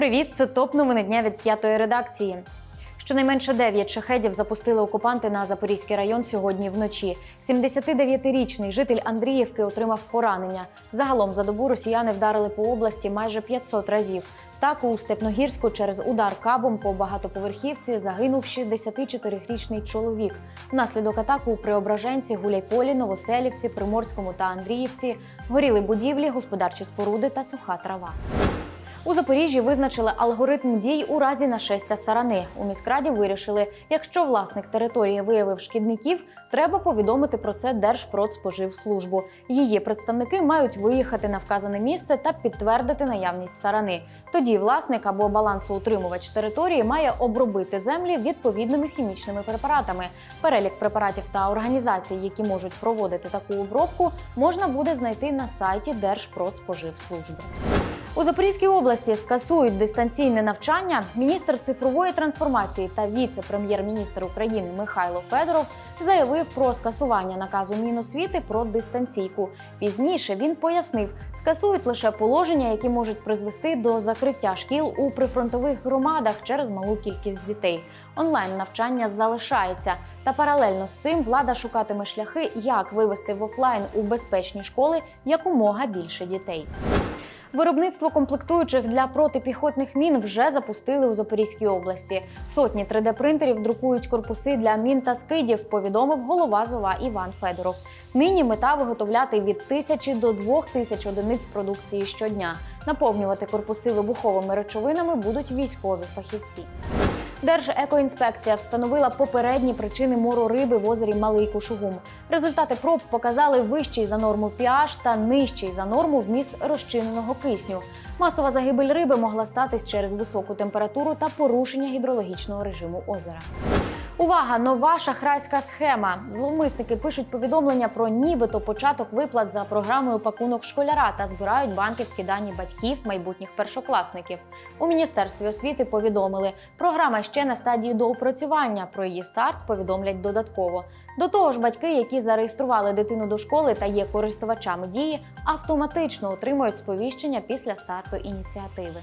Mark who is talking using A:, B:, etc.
A: Привіт, це топ новини дня від п'ятої редакції. Щонайменше 9 шахедів запустили окупанти на Запорізький район сьогодні вночі. 79-річний житель Андріївки отримав поранення. Загалом за добу росіяни вдарили по області майже 500 разів. Так у Степногірську через удар кабом по багатоповерхівці загинув 64-річний чоловік. Внаслідок атаки у Преображенці, Гуляйполі, Новоселівці, Приморському та Андріївці горіли будівлі, господарчі споруди та суха трава. У Запоріжжі визначили алгоритм дій у разі нашестя сарани. У міськраді вирішили, якщо власник території виявив шкідників, треба повідомити про це Держпродспоживслужбу. Її представники мають виїхати на вказане місце та підтвердити наявність сарани. Тоді власник або балансоутримувач території має обробити землі відповідними хімічними препаратами. Перелік препаратів та організацій, які можуть проводити таку обробку, можна буде знайти на сайті Держпродспоживслужби. У Запорізькій області скасують дистанційне навчання. Міністр цифрової трансформації та віце-прем'єр-міністр України Михайло Федоров заявив про скасування наказу Міносвіти про дистанційку. Пізніше він пояснив, скасують лише положення, які можуть призвести до закриття шкіл у прифронтових громадах через малу кількість дітей. Онлайн навчання залишається, та паралельно з цим влада шукатиме шляхи, як вивести в офлайн у безпечні школи якомога більше дітей. Виробництво комплектуючих для протипіхотних мін вже запустили у Запорізькій області. Сотні 3D-принтерів друкують корпуси для мін та скидів, повідомив голова ЗОВА Іван Федоров. Нині мета виготовляти від тисячі до двох тисяч одиниць продукції щодня. Наповнювати корпуси вибуховими речовинами будуть військові фахівці. Держекоінспекція встановила попередні причини мору риби в озері Малий Кушугум. Результати проб показали вищий за норму pH та нижчий за норму вміст розчиненого кисню. Масова загибель риби могла статись через високу температуру та порушення гідрологічного режиму озера. Увага! Нова шахрайська схема. Зловмисники пишуть повідомлення про нібито початок виплат за програмою пакунок школяра та збирають банківські дані батьків майбутніх першокласників. У міністерстві освіти повідомили, програма ще на стадії доопрацювання. Про її старт повідомлять додатково. До того ж, батьки, які зареєстрували дитину до школи та є користувачами дії, автоматично отримують сповіщення після старту ініціативи.